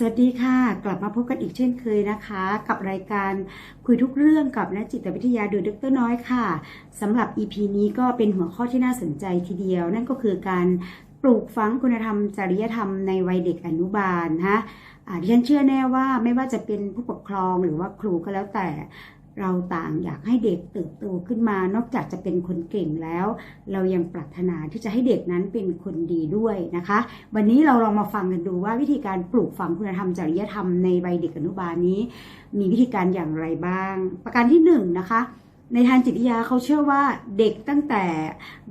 สวัสดีค่ะ กลับมาพบกันอีกเช่นเคยนะคะ กับรายการคุยทุกเรื่องกับนักจิตวิทยาโดยดรน้อยค่ะสำหรับ EP นี้ก็เป็นหัวข้อที่น่าสนใจทีเดียว นั่นก็คือการปลูกฝังคุณธรรม จริยธรรมในวัยเด็กอนุบาลนะฮะดิฉันเชื่อแน่ว่าไม่ว่าจะเป็นผู้ปกครองหรือว่าครูก็แล้วแต่ เราต่างอยากให้เด็กเติบโตขึ้นมานอกจากจะเป็นคนเก่งแล้ว เรายังปรารถนาที่จะให้เด็กนั้นเป็นคนดีด้วยนะคะ วันนี้เราลองมาฟังกันดูว่าวิธีการปลูกฝังคุณธรรมจริยธรรมในวัยเด็กอนุบาลนี้ มีวิธีการอย่างไรบ้าง ประการที่หนึ่งนะคะในทางจิตวิทยาเขาเชื่อว่าเด็กตั้งแต่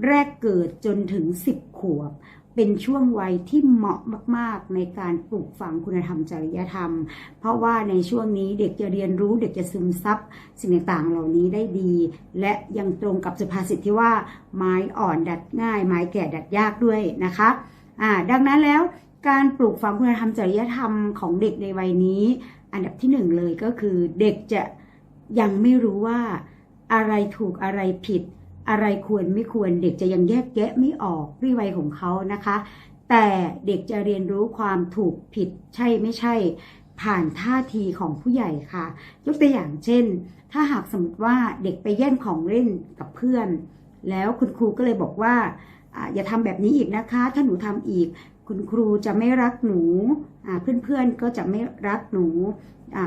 แรกเกิดจนถึง 10 ขวบ เป็นช่วงวัยที่เหมาะมาก ๆ ในการปลูกฝังคุณธรรมจริยธรรม เพราะว่าในช่วงนี้เด็กจะเรียนรู้เด็กจะซึมซับสิ่งต่างๆเหล่านี้ได้ดี และยังตรงกับสุภาษิตที่ว่า ไม้อ่อนดัดง่าย ไม้แก่ดัดยากด้วยนะคะอ่าดังนั้นแล้วการปลูกฝังคุณธรรมจริยธรรมของเด็กในวัยนี้ อันดับที่หนึ่งเลยก็คือเด็กจะยังไม่รู้ว่าอะไรถูกอะไรผิด อะไรควรไม่ควรเด็กจะยังแยกแยะไม่ออกด้วยวัยของเขานะคะ แต่เด็กจะเรียนรู้ความถูกผิดใช่ไม่ใช่ ผ่านท่าทีของผู้ใหญ่ค่ะ ยกตัวอย่างเช่น ถ้าหากสมมติว่าเด็กไปแย่งของเล่นกับเพื่อน แล้วคุณครูก็เลยบอกว่าอย่าทำแบบนี้อีกนะคะ ถ้าหนูทำอีก คุณครูจะไม่รักหนูอ่าเพื่อนๆก็จะไม่รักหนู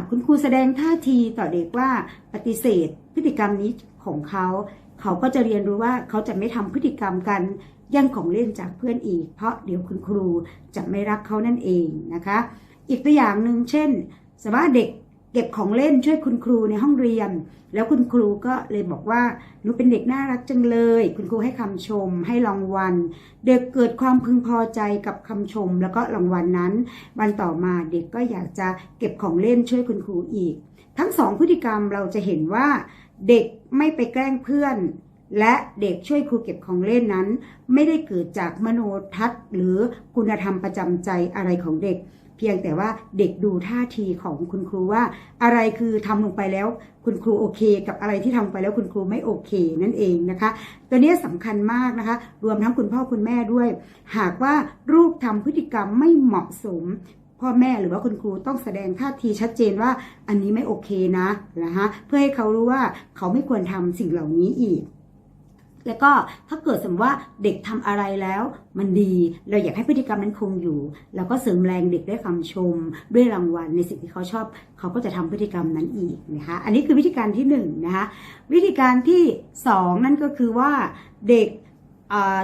คุณครูแสดงท่าทีต่อเด็กว่าปฏิเสธพฤติกรรมนี้ของเขา เขาก็จะเรียนรู้ว่าเขาจะไม่ทำพฤติกรรมกันแย่งของเล่นจากเพื่อนอีก เพราะเดี๋ยวคุณครูจะไม่รักเขานั่นเองนะคะ อีกตัวอย่างหนึ่งเช่นสมมติเด็กเก็บของเล่นช่วยคุณครูในห้องเรียน แล้วคุณครูก็เลยบอกว่าหนูเป็นเด็กน่ารักจังเลย คุณครูให้คำชม ให้รางวัล เด็กเกิดความพึงพอใจกับคำชม แล้วก็รางวัลนั้น วันต่อมาเด็กก็อยากจะเก็บของเล่นช่วยคุณครูอีก ทั้งสองพฤติกรรมเราจะเห็นว่า เด็กไม่ไปแกล้งเพื่อน และเด็กช่วยครูเก็บของเล่นนั้น ไม่ได้เกิดจากมโนทัศน์ หรือคุณธรรมประจำใจอะไรของเด็ก เพียงแต่ว่าเด็กดูท่าทีของคุณครูว่า อะไรคือทำลงไปแล้ว คุณครูโอเค กับอะไรที่ทำไปแล้วคุณครูไม่โอเค นั่นเองนะคะ ตัวนี้สำคัญมากนะคะ รวมทั้งคุณพ่อคุณแม่ด้วย หากว่าลูกทำพฤติกรรมไม่เหมาะสม พ่อแม่หรือว่าคุณครูต้องแสดงท่าทีชัดเจนว่าอันนี้ไม่โอเคนะนะคะเพื่อให้เขารู้ว่าเขาไม่ควรทำสิ่งเหล่านี้อีกแล้วก็ถ้าเกิดสมมติว่าเด็กทำอะไรแล้วมันดี เราอยากให้พฤติกรรมนั้นคงอยู่ เราก็เสริมแรงเด็กด้วยคำชม ด้วยรางวัลในสิ่งที่เขาชอบ เขาก็จะทำพฤติกรรมนั้นอีกนะคะอันนี้คือวิธีการที่หนึ่งนะคะวิธีการที่สองนั่นก็คือว่าเด็ก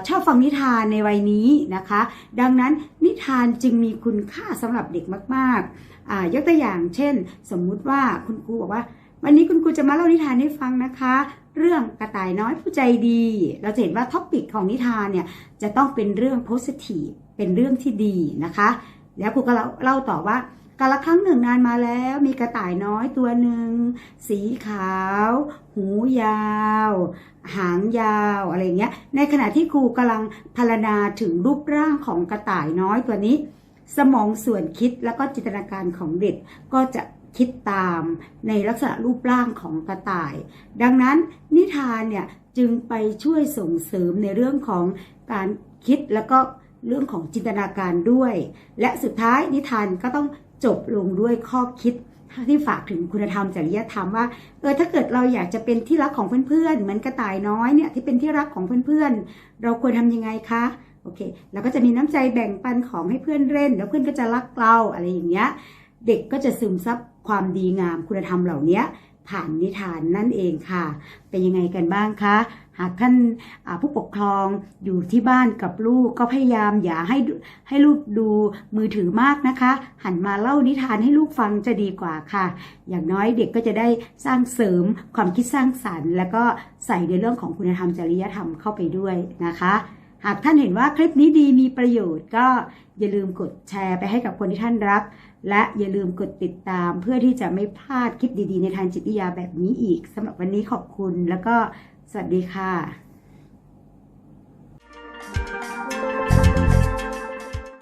ชอบฟังนิทานในวัยนี้นะคะ ดังนั้นนิทานจึงมีคุณค่าสำหรับเด็กมากๆอ่ายกตัวอย่างเช่น สมมุติว่าคุณครูบอกว่า วันนี้คุณครูจะมาเล่านิทานให้ฟังนะคะ เรื่องกระต่ายน้อยผู้ใจดี เราจะเห็นว่าท็อปิกของนิทานเนี่ยจะต้องเป็นเรื่อง positive เป็นเรื่องที่ดีนะคะ แล้วครูก็เล่าเล่าต่อว่า กาละครั้งหนึ่งนานมาแล้วมีกระต่ายน้อยตัวหนึ่ง สีขาว หูยาว หางยาวอะไรเงี้ย ในขณะที่ครูกำลังพรรณนาถึงรูปร่างของกระต่ายน้อยตัวนี้ สมองส่วนคิดแล้วก็จินตนาการของเด็กก็จะคิดตามในลักษณะรูปร่างของกระต่าย ดังนั้นนิทานเนี่ยจึงไปช่วยส่งเสริมในเรื่องของการคิดแล้วก็เรื่องของจินตนาการด้วย และสุดท้ายนิทานก็ต้อง จบลงด้วยข้อคิดที่ฝากถึงคุณธรรมจริยธรรมว่าเออถ้าเกิดเราอยากจะเป็นที่รักของเพื่อนๆ เหมือนกระต่ายน้อยเนี่ยที่เป็นที่รักของเพื่อนๆ เราควรทำยังไงคะโอเคแล้วก็จะมีน้ำใจแบ่งปันของให้เพื่อนเล่น แล้วเพื่อนก็จะรักเราอะไรอย่างเงี้ยเด็กก็จะซึมซับความดีงามคุณธรรมเหล่านี้ ผ่านนิทานนั่นเองค่ะ เป็นยังไงกันบ้างคะหากท่านผู้ปกครองอยู่ที่บ้านกับลูกก็พยายามอย่าให้ให้ลูกดูมือถือมากนะคะ หันมาเล่านิทานให้ลูกฟังจะดีกว่าค่ะ อย่างน้อยเด็กก็จะได้สร้างเสริมความคิดสร้างสรรค์ แล้วก็ใส่ในเรื่องของคุณธรรมจริยธรรมเข้าไปด้วยนะคะ หากท่านเห็นว่าคลิปนี้ดีมีประโยชน์ก็อย่าลืมกดแชร์ไปให้กับคนที่ท่านรัก และอย่าลืมกดติดตามเพื่อที่จะไม่พลาดคลิปดีๆ ในทางจิตวิทยาแบบนี้อีกสำหรับวันนี้ขอบคุณแล้วก็สวัสดีค่ะ